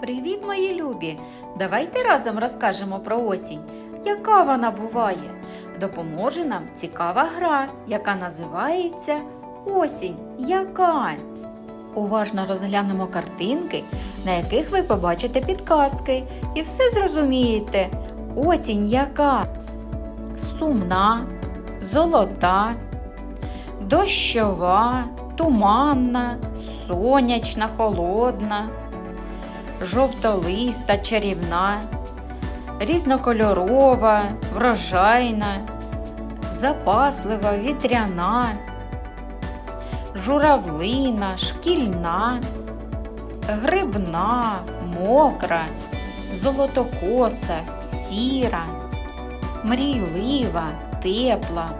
Привіт, мої любі! Давайте разом розкажемо про осінь. Яка вона буває? Допоможе нам цікава гра, яка називається Осінь. Яка? Уважно розглянемо картинки, на яких ви побачите підказки, і все зрозумієте. Осінь яка? Сумна, золота, дощова, туманна, сонячна, холодна жовтолиста, чарівна, різнокольорова, врожайна, запаслива, вітряна, журавлина, шкільна, грибна, мокра, золотокоса, сіра, мрійлива, тепла.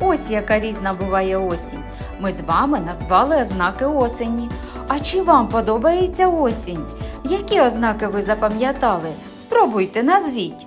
Ось яка різна буває осінь. Ми з вами назвали ознаки осені. А чи вам подобається осінь? Які ознаки ви запам'ятали? Спробуйте назвіть.